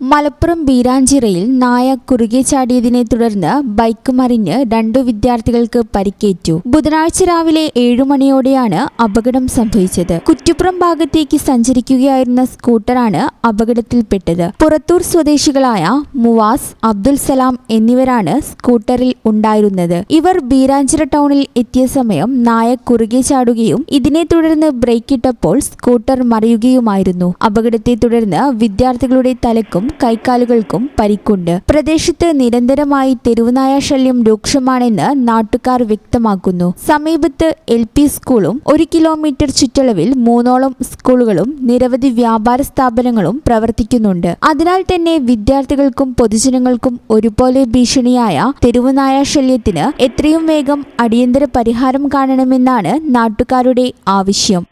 മലപ്പുറം ബീരാഞ്ചിറയിൽ നായ കുറുകെ ചാടിയതിനെ തുടർന്ന് ബൈക്ക് മറിഞ്ഞ് രണ്ടു വിദ്യാർത്ഥികൾക്ക് പരിക്കേറ്റു. ബുധനാഴ്ച രാവിലെ ഏഴു മണിയോടെയാണ് അപകടം സംഭവിച്ചത്. കുറ്റിപ്പുറം ഭാഗത്തേക്ക് സഞ്ചരിക്കുകയായിരുന്ന സ്കൂട്ടറാണ് അപകടത്തിൽപ്പെട്ടത്. പുറത്തൂർ സ്വദേശികളായ മുവാസ് അബ്ദുൽ സലാം എന്നിവരാണ് സ്കൂട്ടറിൽ ഉണ്ടായിരുന്നത്. ഇവർ ബീരാഞ്ചിറ ടൗണിൽ എത്തിയ സമയം നായ കുറുകെ ചാടുകയും ഇതിനെ തുടർന്ന് ബ്രേക്കിട്ടപ്പോൾ സ്കൂട്ടർ മറിയുകയുമായിരുന്നു. അപകടത്തെ തുടർന്ന് വിദ്യാർത്ഥികളുടെ തലക്കും കൈക്കാലുകൾക്കും പരിക്കുണ്ട്. പ്രദേശത്ത് നിരന്തരമായി തെരുവുനായ ശല്യം രൂക്ഷമാണെന്ന് നാട്ടുകാർ വ്യക്തമാക്കുന്നു. സമീപത്ത് എൽ പി സ്കൂളും ഒരു കിലോമീറ്റർ ചുറ്റളവിൽ മൂന്നോളം സ്കൂളുകളും നിരവധി വ്യാപാര സ്ഥാപനങ്ങളും പ്രവർത്തിക്കുന്നുണ്ട്. അതിനാൽ തന്നെ വിദ്യാർത്ഥികൾക്കും പൊതുജനങ്ങൾക്കും ഒരുപോലെ ഭീഷണിയായ തെരുവുനായ ശല്യത്തിന് എത്രയും വേഗം അടിയന്തര പരിഹാരം കാണണമെന്നാണ് നാട്ടുകാരുടെ ആവശ്യം.